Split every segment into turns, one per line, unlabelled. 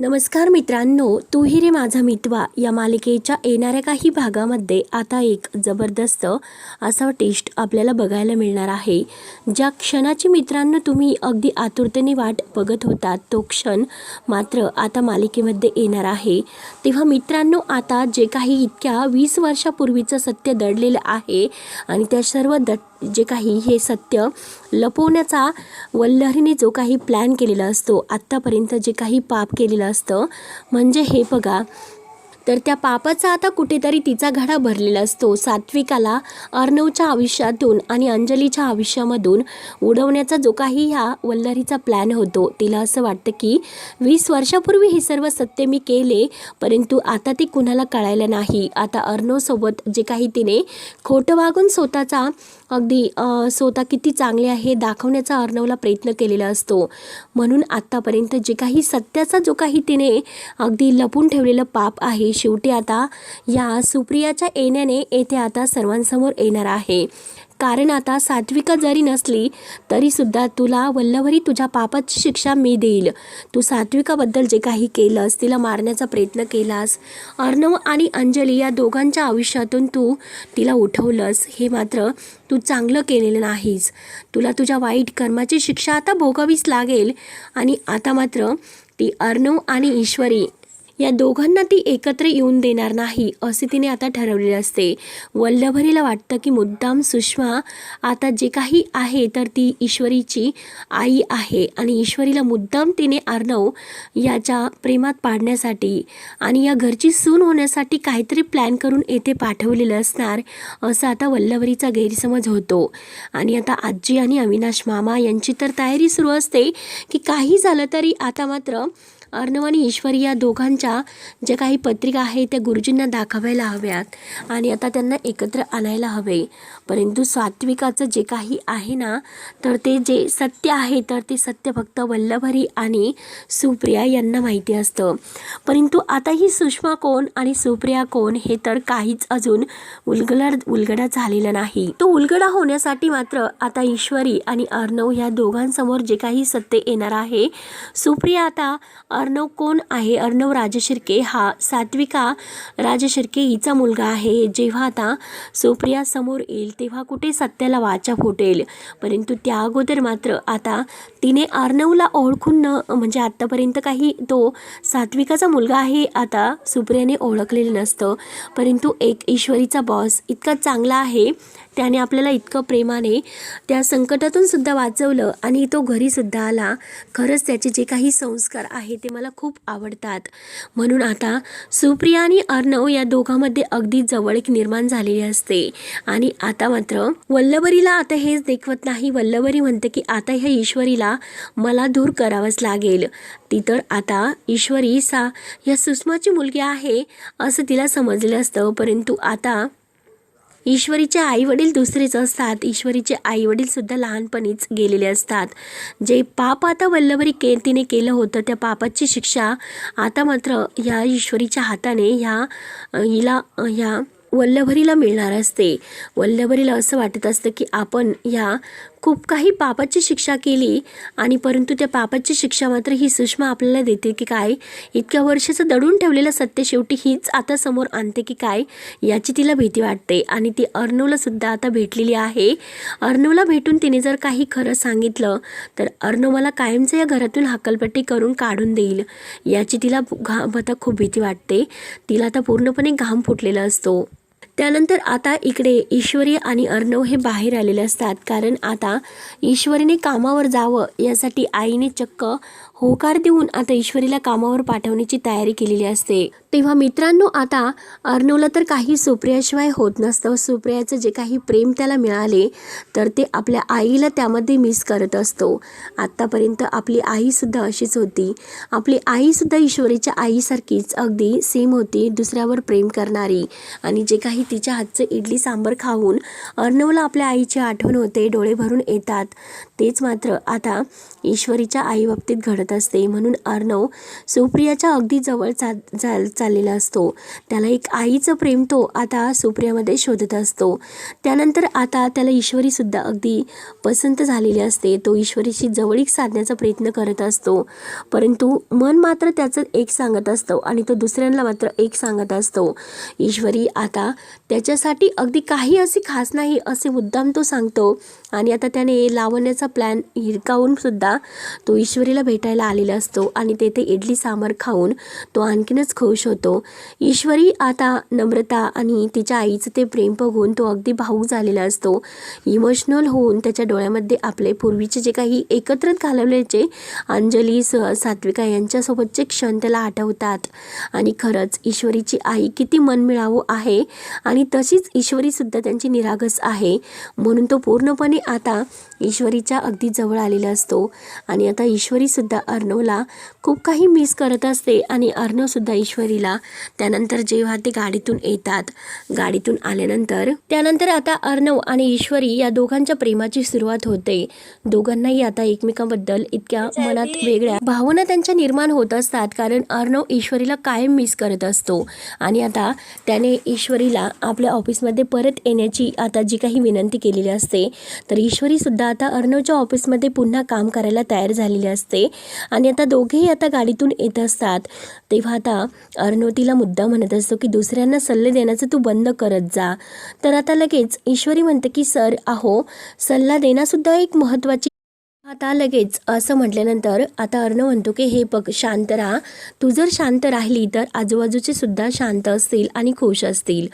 नमस्कार मित्रांनो तू ही रे माझा मितवा. या मालिकेच्या येणाऱ्या काही भागामध्ये आता एक जबरदस्त असा टेस्ट आपल्याला बघायला मिळणार आहे. ज्या क्षणाची मित्रांनो तुम्ही अगदी आतुरतेने वाट बघत होता तो क्षण मात्र आता मालिकेमध्ये येणार आहे. तेव्हा मित्रांनो आता जे काही इतक्या वीस वर्षापूर्वीचं सत्य दडलेलं आहे आणि त्या सर्व द जे काही हे सत्य लपवण्याचा वल्लरीने जो काही प्लॅन केलेला असतो आत्तापर्यंत जे काही पाप केलेलं असतं म्हणजे हे बघा तर त्या पापाचा आता कुठेतरी तिचा घडा भरलेला असतो. सात्विकाला अर्णवच्या आयुष्यातून आणि अंजलीच्या आयुष्यामधून उडवण्याचा जो काही ह्या वल्लरीचा प्लॅन होतो तिला असं वाटतं की वीस वर्षापूर्वी हे सर्व सत्य मी केले परंतु आता ते कुणाला कळायला नाही. आता अर्णवसोबत जे काही तिने खोटं वागून स्वतःचा अगदी स्वतः किती चांगले आहे दाखवण्याचा अर्णवला प्रयत्न केलेला असतो. म्हणून आत्तापर्यंत जे काही सत्याचा जो काही तिने अगदी लपून ठेवलेलं पाप आहे शेवटी आता या सुप्रियाच्या येण्याने येथे आता सर्वांसमोर येणार आहे. कारण आता सात्विका जरी नसली तरीसुद्धा तुला वल्लभरी तुझ्या पापाची शिक्षा मी देईल. तू सात्विकाबद्दल जे काही केलंस तिला मारण्याचा प्रयत्न केलास. अर्णव आणि अंजली या दोघांच्या आयुष्यातून तू तिला उठवलंस. हे मात्र तू चांगलं केलेलं नाहीस. तुला तुझ्या वाईट कर्माची शिक्षा आता भोगावीच लागेल. आणि आता मात्र ती अर्णव आणि ईश्वरी या दोघांना ती एकत्र येऊन देणार नाही असे तिने आता ठरवलेले असते. वल्लभरीला वाटतं की मुद्दाम सुषमा आता जे काही आहे तर ती ईश्वरीची आई आहे आणि ईश्वरीला मुद्दाम तिने अर्णव याच्या प्रेमात पाडण्यासाठी आणि या घरची सून होण्यासाठी काहीतरी प्लॅन करून येथे पाठवलेलं असणार असं आता वल्लभरीचा गैरसमज होतो. आणि आता आजी आणि अविनाश मामा यांची तर तयारी सुरू असते की काही झालं तरी आता मात्र अर्णव आणि ईश्वरी या दोघांच्या ज्या काही पत्रिका आहेत त्या गुरुजींना दाखवायला हव्यात आणि आता त्यांना एकत्र आणायला हवे. परंतु सात्विकाचं जे काही आहे ना तर ते जे सत्य आहे तर ते सत्य फक्त वल्लभरी आणि सुप्रिया यांना माहिती असतं. परंतु आता ही सुषमा कोण आणि सुप्रिया कोण हे तर काहीच अजून उलगडा उलगडा झालेला नाही. तो उलगडा होण्यासाठी मात्र आता ईश्वरी आणि अर्णव ह्या दोघांसमोर जे काही सत्य येणार आहे सुप्रिया आता अर्णव कोण आहे? अर्णव राजशिर्के. हा सात्विका राजशिर्के हिचा मुलगा आहे. जेव्हा आता सुप्रिया समोर येईल तेव्हा कुठे सत्याला वाचा फुटेल? परंतु त्या अगोदर मात्र आता तिने अर्णवला ओळखून न म्हणजे आत्तापर्यंत काही तो सात्विकाचा मुलगा आहे आता सुप्रियाने ओळखलेलं नसतं. परंतु एक ईश्वरीचा बॉस इतका चांगला आहे त्याने आपल्याला इतकं प्रेमाने त्या संकटातून सुद्धा वाचवलं आणि तो घरीसुद्धा आला. खरंच त्याचे जे काही संस्कार आहे ते मला खूप आवडतात. म्हणून आता सुप्रिया आणि अर्णव या दोघांमध्ये अगदी जवळीक निर्माण झालेली असते. आणि आता मात्र वल्लभरीला आता हेच देखवत नाही. वल्लभरी म्हणते की आता ह्या ईश्वरीला मला दूर करावंच लागेल. ती तर आता ईश्वरी सा या सुषमाची मुलगी आहे असं तिला समजलेलं असतं. परंतु आता ईश्वरीचे आई वडील दुसरेच असतात. ईश्वरीचे आई वडील सुद्धा लहानपणीच गेलेले असतात. जे पाप आता वल्लभरी के तिने केलं होतं त्या पापाची शिक्षा आता मात्र ह्या ईश्वरीच्या हाताने ह्या हिला ह्या वल्लभरीला मिळणार असते. वल्लभरीला असं वाटत असतं की आपण ह्या खूप काही पापाची शिक्षा केली आणि परंतु त्या पापाची शिक्षा मात्र ही सुषमा आपल्याला देते की काय इतक्या वर्षाचं दडून ठेवलेलं सत्य शेवटी हीच आता समोर आणते की काय याची तिला भीती वाटते. आणि ती अर्णवला सुद्धा आता भेटलेली आहे. अर्णवला भेटून तिने जर काही खरं सांगितलं तर अर्णव मला कायमचं या घरातून हकलपट्टी करून काढून देईल. याची तिला घाम आता खूप भीती वाटते. तिला आता पूर्णपणे घाम फुटलेला असतो. त्यानंतर आता इकडे ईश्वरी आणि अर्णव हे बाहेर आलेले असतात. कारण आता ईश्वरीने कामावर जावं यासाठी आईने चक्क होकार देऊन आता ईश्वरीला कामावर पाठवण्याची तयारी केलेली असते. तेव्हा मित्रांनो आता अर्णवला तर काही सुप्रियाशिवाय होत नसतं. सुप्रियाचं जे काही प्रेम त्याला मिळाले तर ते आपल्या आईला त्यामध्ये मिस करत असतो. आत्तापर्यंत आपली आईसुद्धा अशीच होती. आपली आईसुद्धा ईश्वरीच्या आईसारखीच. अगदी सेम होती दुसऱ्यावर प्रेम करणारी. आणि जे काही तिच्या हातचं इडली सांबर खाऊन अर्णवला आपल्या आईची आठवण होते डोळे भरून येतात. तेच मात्र आता ईश्वरीच्या आईबाबतीत घडत करत असते म्हणून अर्णव सुप्रियाच्या अगदी जवळ चा चाल चाललेला असतो. त्याला एक आईचं प्रेम तो आता सुप्रियामध्ये शोधत असतो. त्यानंतर आता त्याला ईश्वरीसुद्धा अगदी पसंत झालेली असते. तो ईश्वरीशी जवळीक साधण्याचा प्रयत्न करत असतो. परंतु मन मात्र त्याचं एक सांगत असतो आणि तो दुसऱ्यांना मात्र एक सांगत असतो. ईश्वरी आता त्याच्यासाठी अगदी काही असे खास नाही असे मुद्दाम तो सांगतो. आणि आता त्याने लावण्याचा प्लॅन हिरकावून सुद्धा तो ईश्वरीला भेटायला आलेला असतो आणि तेथे इडली सांबार खाऊन तो आणखीनच खुश होतो. ईश्वरी आता नम्रता आणि तिच्या आईचं ते प्रेम बघून तो अगदी भाऊक झालेला असतो. इमोशनल होऊन त्याच्या डोळ्यामध्ये आपले पूर्वीचे जे काही एकत्रित घालवल्याचे अंजली स सात्विका यांच्यासोबतचे क्षण त्याला आठवतात. आणि खरंच ईश्वरीची आई किती मनमिळावू आहे आणि तशीच ईश्वरीसुद्धा त्यांची निरागस आहे. म्हणून तो पूर्णपणे आता ईश्वरीच्या अगदी जवळ आलेला असतो. आणि आता ईश्वरीसुद्धा अर्णवला खूप काही मिस करत असते आणि अर्णवसुद्धा ईश्वरीला. त्यानंतर जेव्हा ते गाडीतून येतात गाडीतून आल्यानंतर त्यानंतर आता अर्णव आणि ईश्वरी या दोघांच्या प्रेमाची सुरुवात होते. दोघांनाही आता एकमेकांबद्दल इतक्या मनात वेगळ्या भावना त्यांच्या निर्माण होत असतात कारण अर्णव ईश्वरीला कायम मिस करत असतो. आणि आता त्याने ईश्वरीला आपल्या ऑफिसमध्ये परत येण्याची आता जी काही विनंती केलेली असते तर ईश्वरी सुद्धा आता अर्णवच्या ऑफिसमध्ये पुन्हा काम करायला तयार झालेली असते आणि आता दोघेही आता गाडीतून येत असतात. तेव्हा आता अर्णव तिला मुद्दा म्हणत असतो की दुसऱ्यांना सल्ले देण्याचं तू बंद करत जा. तर आता लगेच ईश्वरी म्हणते की सर अहो सल्ला देणंसुद्धा एक महत्त्वाची आता लगेच असं म्हटल्यानंतर आता अर्णव म्हणतो की हे बघ शांत राहा. तू जर शांत राहिली तर आजूबाजूचे सुद्धा शांत असतील आणि खुश असतील.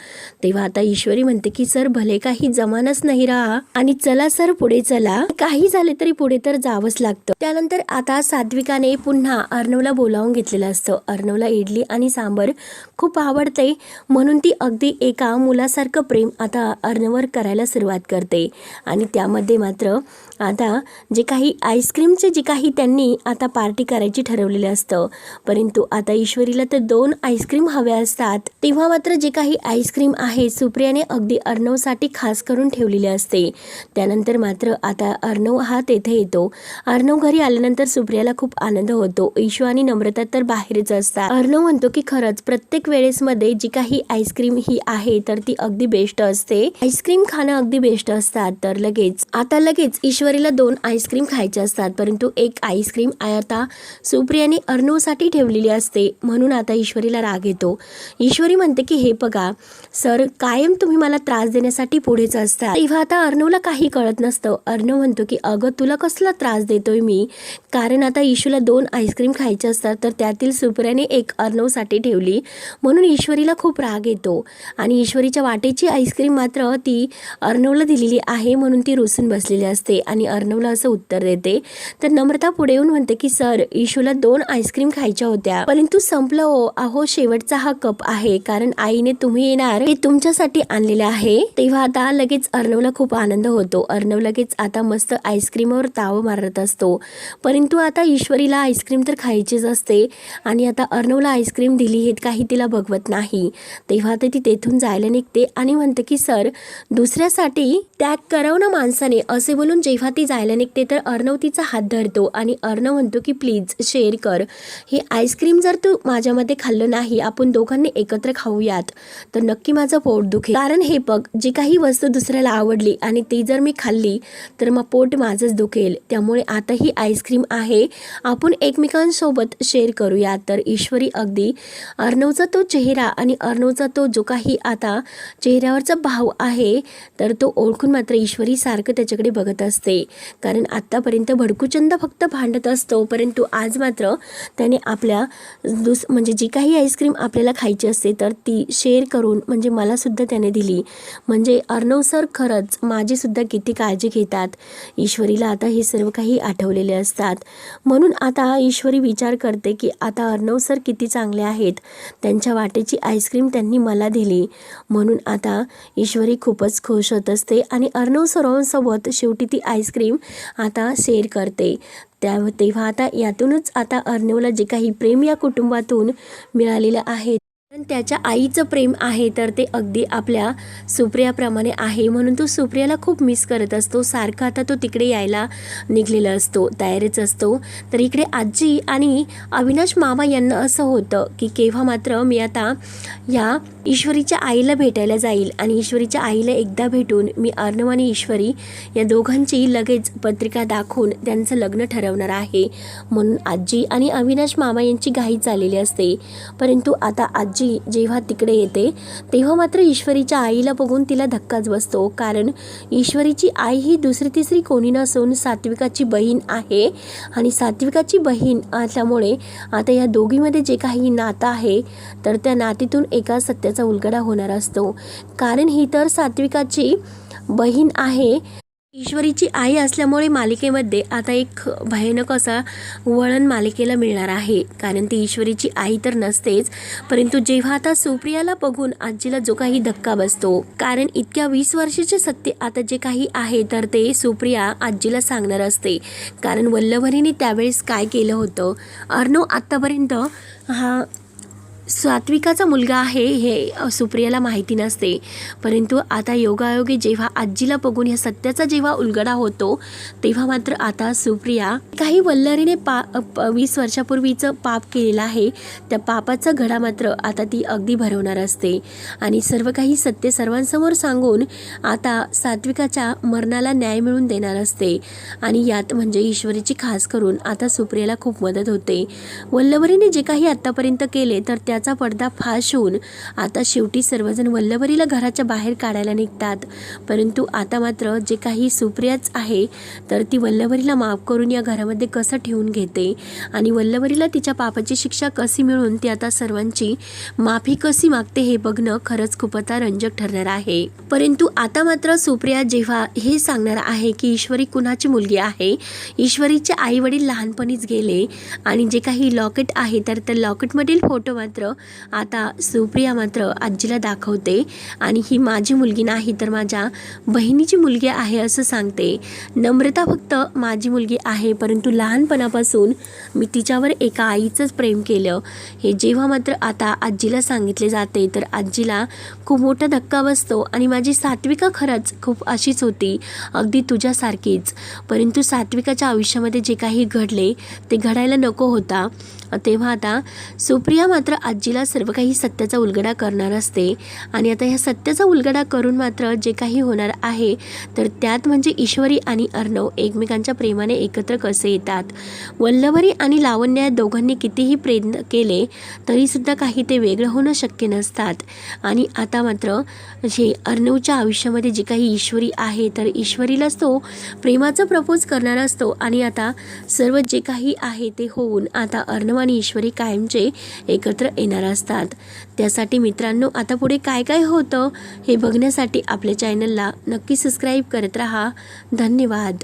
तेव्हा आता ईश्वरी म्हणते की सर भले काही जमानच नाही राहा आणि चला सर पुढे चला. काही झाले तरी पुढे तर जावंच लागतं. त्यानंतर आता सात्विकाने पुन्हा अर्णवला बोलावून घेतलेलं असतं. अर्णवला इडली आणि सांबर खूप आवडते. म्हणून ती अगदी एका मुलासारखं प्रेम आता अर्णवर करायला सुरुवात करते. आणि त्यामध्ये मात्र आता जे काही आईस्क्रीमचे जे काही त्यांनी आता पार्टी करायची ठरवलेलं असतं परंतु आता ईश्वरीला तर दोन आईस्क्रीम हव्या असतात. तेव्हा मात्र जे काही आईस्क्रीम आहे सुप्रियाने अगदी अर्णवसाठी खास करून ठेवलेले असते. त्यानंतर मात्र आता अर्णव हा तेथे येतो. अर्णव घरी आल्यानंतर सुप्रियाला खूप आनंद होतो. ईशू आणि नम्रता तर बाहेरच असतात. अर्णव म्हणतो की खरंच प्रत्येक वेळेसमध्ये जी काही आईस्क्रीम ही आहे तर ती अगदी बेस्ट असते. आईस्क्रीम खाणं अगदी बेस्ट असतात. तर लगेच आता लगेच ईश्वरीला दोन आईस्क्रीम खायचे असतात परंतु एक आईस्क्रीम आता सुप्रियाने अर्णवसाठी ठेवलेली असते म्हणून आता ईश्वरीला राग येतो. ईश्वरी म्हणते की हे बघा सर कायम तुम्ही मला त्रास देण्यासाठी पुढेच असता. तेव्हा आता अर्णवला काही कळत नसतं. अर्णव म्हणतो की अगं तुला कसला त्रास देतोय मी? कारण आता ईशूला दोन आईस्क्रीम खायचे असतात तर त्यातील सुप्रियाने एक अर्णवसाठी ठेवली म्हणून ईश्वरीला खूप राग येतो. आणि ईश्वरीच्या वाटेची आईस्क्रीम मात्र ती अर्णवला दिलेली आहे म्हणून ती रुसून बसलेली असते. आणि अर्णवला असं उत्तर देते. तर नम्रता पुढे येऊन म्हणते की सर इशूला दोन आईस्क्रीम खायच्या होत्या. परंतु संपलं हो. अहो शेवटचा हा कप आहे. कारण आईने तुम्ही येणार हे तुमच्यासाठी आणलेले आहे. तेव्हा आता लगेच अर्णवला खूप आनंद होतो. अर्णव लगेच आता मस्त आईस्क्रीमवर ताव मारत असतो. परंतु आता ईश्वरीला आईस्क्रीम तर खायचीच असते आणि आता अर्णवला आईस्क्रीम दिली हे काही तिला बघवत नाही. तेव्हा तर ती तेथून जायला निघते आणि म्हणते की सर दुसऱ्यासाठी त्याग करावं ना माणसाने? असे बोलून जेव्हा ती जायला निघते तर अर्णव तिचा हात धरतो आणि अर्णव म्हणतो की प्लीज शेअर कर. हे आईस्क्रीम जर तू माझ्यामध्ये खाल्लं नाही आपण दोघांनी एकत्र खाऊयात. तर नक्की माझं पोट दुखेल. कारण हे बघ जी काही वस्तू दुसऱ्याला आवडली आणि ती जर मी खाल्ली तर मग पोट माझंच दुखेल. त्यामुळे आता ही आईस्क्रीम आहे. आपण एकमेकांसोबत शेअर करूयात. तर ईश्वरी अगदी अर्णवचा तो चेहरा आणि अर्णवचा तो जो काही आता चेहऱ्यावरचा भाव आहे तर तो ओळखून मात्र ईश्वरी सारखं त्याच्याकडे बघत असते. कारण आत्तापर्यंत भडकूचंद फक्त भांडत असतो परंतु आज मात्र त्याने आपल्या दुस म्हणजे जी काही आईस्क्रीम आपल्याला खायची असते तर ती शेअर करून म्हणजे मलासुद्धा त्याने दिली. म्हणजे अर्णव सर खरंच माझीसुद्धा किती काळजी घेतात. ईश्वरीला आता हे सर्व काही आठवलेले असतात. म्हणून आता ईश्वरी विचार करते की आता अर्णव सर किती चांगले आहेत. त्यांच्या वाटेची आईस्क्रीम त्यांनी मला दिली. म्हणून आता ईश्वरी खूपच खुश होत असते आणि अर्णव सरांसोबत शेवटी ती आईस्क्रीम आता शेअर करते. त्या तेव्हा आता यातूनच आता अर्णवला जे काही प्रेम या कुटुंबातून मिळालेलं आहे पण त्याच्या आईचं प्रेम आहे तर ते अगदी आपल्या सुप्रियाप्रमाणे आहे. म्हणून तो सुप्रियाला खूप मिस करत असतो. सारखा आता तो तिकडे यायला निघलेला असतो तयारीच असतो. तर इकडे आजी आणि अविनाश मामा यांना असं होतं की केव्हा मात्र मी आता या ईश्वरीच्या आईला भेटायला जाईल आणि ईश्वरीच्या आईला एकदा भेटून मी अर्णव आणि ईश्वरी या दोघांची लगेच पत्रिका दाखवून त्यांचं लग्न ठरवणार आहे. म्हणून आजी आणि अविनाश मामा यांची घाई चाललेली असते. परंतु आता आजी जेव्हा तिकडे येते तेव्हा मात्र ईश्वरीच्या आईला बघून तिला धक्काच बसतो. कारण ईश्वरीची आई ही दुसरी तिसरी कोणी नसून सात्विकाची बहीण आहे आणि सात्विकाची बहीण असल्यामुळे आता या दोघीमध्ये जे काही नातं आहे तर त्या नातीतून एका सत्याचा उलगडा होणार असतो. कारण ही तर सात्विकाची बहीण आहे. ईश्वरीची आई असल्यामुळे मालिकेमध्ये आता एक भयानक असा वळण मालिकेला मिळणार आहे. कारण ती ईश्वरीची आई तर नसतेच परंतु जेव्हा आता सुप्रियाला बघून आजीला जो काही धक्का बसतो कारण इतक्या वीस वर्षाचे सत्य आता जे काही आहे तर ते सुप्रिया आजीला सांगणार असते. कारण वल्लभरीने त्यावेळेस काय केलं होतं? अर्णव आत्तापर्यंत हा सात्विकाचा मुलगा आहे हे सुप्रियाला माहिती नसते. परंतु आता योगायोगे जेव्हा आजीला बघून ह्या सत्याचा जेव्हा उलगडा होतो तेव्हा मात्र आता सुप्रिया काही वल्लरीने पा प- वीस वर्षापूर्वीचं पाप केलेलं आहे. त्या पापाचा घडा मात्र आता ती अगदी भरवणार असते. आणि सर्व काही सत्य सर्वांसमोर सांगून आता सात्विकाच्या मरणाला न्याय मिळवून देणार असते. आणि यात म्हणजे ईश्वरीची खास करून आता सुप्रियाला खूप मदत होते. वल्लभरीने जे काही आत्तापर्यंत केले तर त्या त्याचा पडदा फाश होऊन आता शेवटी सर्वजण वल्लभरीला घराच्या बाहेर काढायला निघतात. परंतु आता मात्र जे काही सुप्रियाच आहे तर ती वल्लभरीला माफ करून या घरामध्ये कसं ठेवून घेते? आणि वल्लभरीला तिच्या पापाची शिक्षा कशी मिळून ती आता सर्वांची माफी कशी मागते हे बघणं खरंच खूप आता रंजक ठरणार आहे. परंतु आता मात्र सुप्रिया जेव्हा हे सांगणार आहे की ईश्वरी कुणाची मुलगी आहे ईश्वरीचे आई वडील लहानपणीच गेले आणि जे काही लॉकेट आहे तर त्या लॉकेटमधील फोटो मात्र मात्र आता सुप्रिया मात्र आजीला दाखवते आणि ही माझी मुलगी नाही तर माझ्या बहिणीची मुलगी आहे असं सांगते. नम्रता फक्त माझी मुलगी आहे परंतु लहानपणापासून मी तिच्यावर एका आईचंच प्रेम केलं. हे जेव्हा मात्र आता आजीला सांगितले जाते तर आजीला खूप मोठा धक्का बसतो आणि माझी सात्विका खरंच खूप अशीच होती अगदी तुझ्यासारखीच. परंतु सात्विकाच्या आयुष्यामध्ये जे काही घडले ते घडायला नको होता. तेव्हा आता सुप्रिया मात्र आजीला सर्व काही सत्याचा उलगडा करणार असते. आणि आता ह्या सत्याचा उलगडा करून मात्र जे काही होणार आहे तर त्यात म्हणजे ईश्वरी आणि अर्णव एकमेकांच्या प्रेमाने एकत्र कसे येतात? वल्लभरी आणि लावण्य या दोघांनी कितीही प्रयत्न केले तरीसुद्धा काही ते वेगळं होणं शक्य नसतात. आणि आता मात्र जे अर्णवच्या आयुष्यामध्ये जी काही ईश्वरी आहे तर ईश्वरीलाच तो प्रेमाचा प्रपोज करणार असतो. आणि आता सर्व जे काही आहे ते होऊन आता अर्णव आणि ईश्वरी कायमचे एकत्र येणार असतात. त्यासाठी मित्रांनो आता पुढे काय काय होतं हे बघण्यासाठी आपल्या चॅनलला नक्की सबस्क्राईब करत राहा. धन्यवाद.